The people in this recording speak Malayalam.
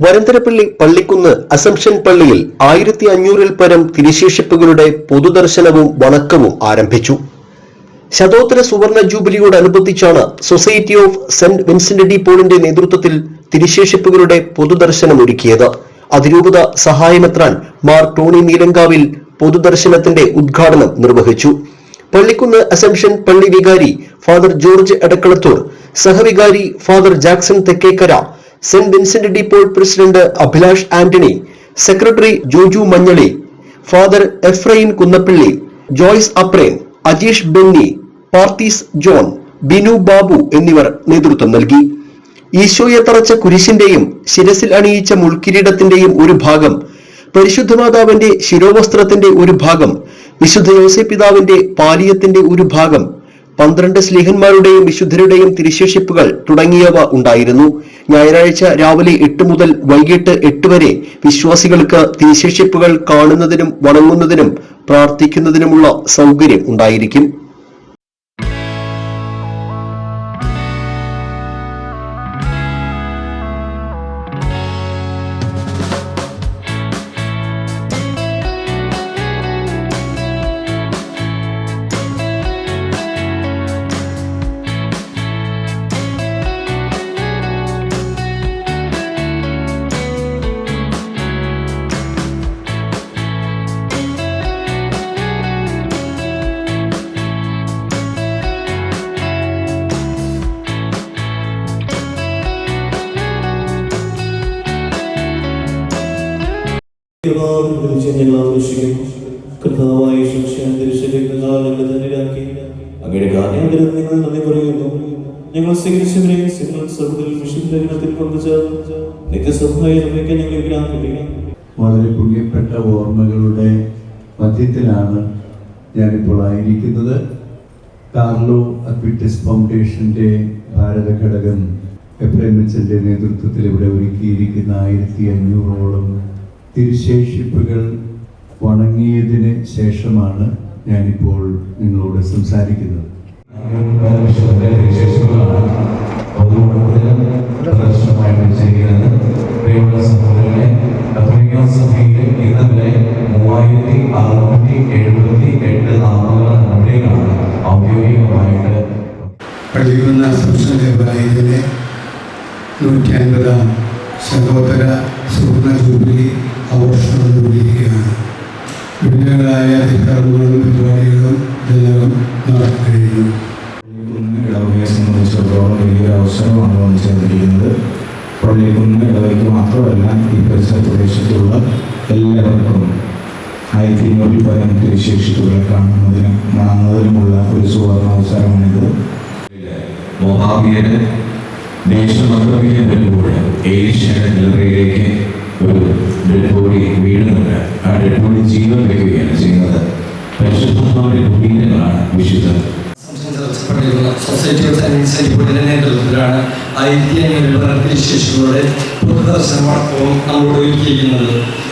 വരന്തരപ്പള്ളി പള്ളിക്കുന്ന് അസംഷൻ പള്ളിയിൽ ആയിരത്തി അഞ്ഞൂറിൽ പരം തിരിശേഷിപ്പുകളുടെ പൊതുദർശനവും വണക്കവും ആരംഭിച്ചു. ശതോത്തര സുവർണ ജൂബിലിയോടനുബന്ധിച്ചാണ് society of Saint Vincent de പോളിന്റെ നേതൃത്വത്തിൽ തിരിശേഷിപ്പുകളുടെ പൊതുദർശനം ഒരുക്കിയത്. അതിരൂപത സഹായമെത്രാൻ മാർ ടോണി നീലങ്കാവിൽ പൊതുദർശനത്തിന്റെ ഉദ്ഘാടനം നിർവഹിച്ചു. പള്ളിക്കുന്ന് അസംഷൻ പള്ളി വികാരി father George Edakkalathur സഹവികാരി Father Jackson Thekkekkara Saint Vincent de Paul president Abhilash Antony secretary Joju Manjali Father Ephraim Kunnappally Joyce Apren Ajeesh Benny പാർത്തീസ് John Binu Babu എന്നിവർ നേതൃത്വം നൽകി. ഈശോയെ തറച്ച കുരിശിന്റെയും ശിരസിൽ അണിയിച്ച മുൾക്കിരീടത്തിന്റെയും ഒരു ഭാഗം പരിശുദ്ധ മാതാവിന്റെ ശിരോവസ്ത്രത്തിന്റെ ഒരു ഭാഗം വിശുദ്ധ യോസെ പിതാവിന്റെ പാലിയത്തിന്റെ ഒരു ഭാഗം പന്ത്രണ്ട് സ്ലീഹന്മാരുടെയും വിശുദ്ധരുടെയും തിരുശേഷിപ്പുകൾ തുടങ്ങിയവ ഉണ്ടായിരുന്നു. ഞായറാഴ്ച രാവിലെ എട്ട് മുതൽ വൈകിട്ട് എട്ട് വരെ വിശ്വാസികൾക്ക് തിരുശേഷിപ്പുകൾ കാണുന്നതിനും വണങ്ങുന്നതിനും പ്രാർത്ഥിക്കുന്നതിനുമുള്ള സൗകര്യം ഉണ്ടായിരിക്കും. കർത്താവായ ധന്യരാക്കി. അങ്ങയുടെ കാര്യം നിങ്ങൾ നന്ദി പറയുന്നു. ഞങ്ങൾ സ്വീകരിച്ചവരെ സിംഹൾ സഹോദരൻ വിശുദ്ധത്തിൽ പങ്കുചേർന്ന് നിത്യസഹായം നിർമ്മിക്കാൻ ഞങ്ങൾ വിരാമിക്കുക വളരെ പുണ്യപ്പെട്ട ഓർമ്മകളുടെ മധ്യത്തിലാണ് ഞാനിപ്പോൾ ആയിരിക്കുന്നത്. കാർലോ അക്വിറ്റസ് ഫൗണ്ടേഷന്റെ ഭാരത ഘടകം എപ്രമിച്ചന്റെ നേതൃത്വത്തിൽ ഇവിടെ ഒരുക്കിയിരിക്കുന്ന ആയിരത്തി അഞ്ഞൂറോളം തിരുശേഷിപ്പുകൾ വണങ്ങിയതിന് ശേഷമാണ് ഞാനിപ്പോൾ നിങ്ങളോട് സംസാരിക്കുന്നത്. മൂവായിരത്തി അറുന്നൂറ്റി നൂറ്റി അൻപതാം സഹോദര സുവർണ ജൂബിലി ആഘോഷിച്ചുകൊണ്ടിരിക്കുകയാണ് വിവിധങ്ങളായ കർമ്മങ്ങളും പരിപാടികളും ഇതിനകം നടക്കുകയും പള്ളിക്കുന്ന് ഇടവകയെ സംബന്ധിച്ചിടത്തോളം വലിയൊരു അവസരമാണ് വന്നു ചേർന്നിരിക്കുന്നത്. പള്ളിക്കുന്ന് ഇടവയ്ക്ക് മാത്രമല്ല ഈ പരിസര പ്രദേശത്തുള്ള എല്ലാവർക്കും ആയിരത്തി അഞ്ഞൂറിൽ പരം തിരുശേഷിത്തുകളെ കാണുന്നതിനും കാണുന്നതിനുമുള്ള ഒരു സുവർണ അവസരമാണിത് മൊഹാബിയുടെ ദേശമന്ത്രവിയെ വരുമ്പോൾ ഏഷ്യയുടെ നിലവറയിലേക്ക് സൊസൈറ്റി ഓഫ് സയൻസ് ബോർഡിന്റെ നേതൃത്വത്തിലാണ് ആയിരത്തി അഞ്ഞൂറ് വിശേഷങ്ങളുടെ പൊതുദർശനമടക്കവും നമ്മളോട് ഒരുക്കിയിരിക്കുന്നത്.